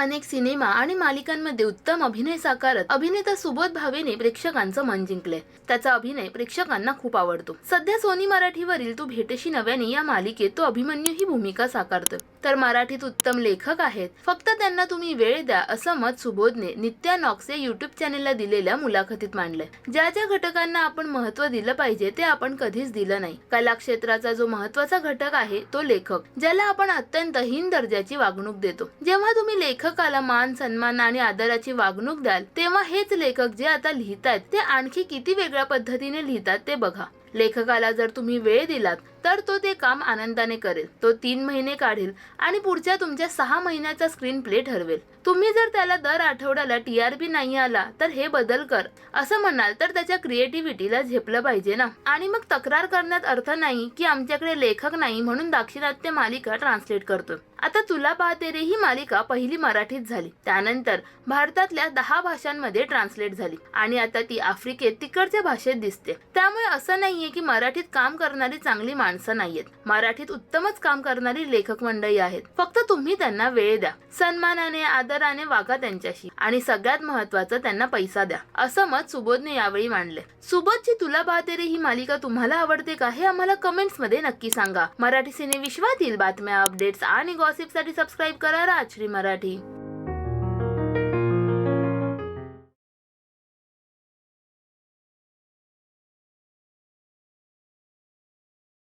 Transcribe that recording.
अनेक सिनेमा आणि मालिकांमध्ये उत्तम अभिनय साकारत अभिनेता सुबोध भावेने प्रेक्षकांचं मन जिंकले. त्याचा अभिनय प्रेक्षकांना खूप आवडतो. सध्या सोनी मराठीवरील तू भेटशी नव्याने या मालिकेत तो अभिमन्यू ही भूमिका साकारतो तर मराठीत उत्तम लेखक आहेत. फक्त त्यांना तुम्ही वेळ द्या असं मत सुबोधने नित्या नॉक्स या युट्यूब चॅनेलला दिलेल्या मुलाखतीत मांडलंय. ज्या ज्या घटकांना आपण महत्त्व दिलं पाहिजे ते आपण कधीच दिलं नाही. कला क्षेत्राचा जो महत्त्वाचा घटक आहे तो लेखक ज्याला आपण अत्यंत हीन दर्जाची वागणूक देतो. जेव्हा तुम्ही लेखकाला मान सन्मान आणि आदराची वागणूक द्याल तेव्हा हेच लेखक जे आता लिहितात ते आणखी किती वेगळ्या पद्धतीने लिहितात ते बघा. लेखकाला जर तुम्ही वेळ दिलात तर तो ते काम आनंदाने करेल. तो तीन महिने काढेल आणि पुढच्या तुमच्या सहा महिन्याचा स्क्रीन प्ले ठरवेल. तुम्ही जर त्याला दर आठवड्याला टी आर पी नाही आला तर हे बदल कर. असं म्हणाल तर त्याच्या क्रिएटिव्हिटीला झेपलं पाहिजे ना? आणि मग तक्रार करण्यात अर्थ नाही की आमच्याकडे लेखक नाही म्हणून दाक्षिणात्य मालिका ट्रान्सलेट करतोय. आता तुला पाहते रे ही मालिका पहिली मराठीत झाली. त्यानंतर भारतातल्या दहा भाषांमध्ये ट्रान्सलेट झाली. आणि आता ती आफ्रिकेत तिकडच्या भाषेत दिसते. त्यामुळे असं नाहीये की मराठीत काम करणारी चांगली माणसं नाहीयेत. मराठीत उत्तमच काम करणारी लेखक मंडळी आहेत. फक्त तुम्ही त्यांना वेळ द्या. सन्मानाने आदराने वागा त्यांच्याशी आणि सगळ्यात महत्वाचं त्यांना पैसा द्या. असं मत सुबोधने यावेळी मांडले. सुबोधची तुला पाहते ही मालिका तुम्हाला आवडते का हे आम्हाला कमेंट्समध्ये नक्की सांगा. मराठी सिने विश्वातील बातम्या अपडेट्स आणि गॉसिपसाठी सबस्क्राईब करा राजश्री मराठी.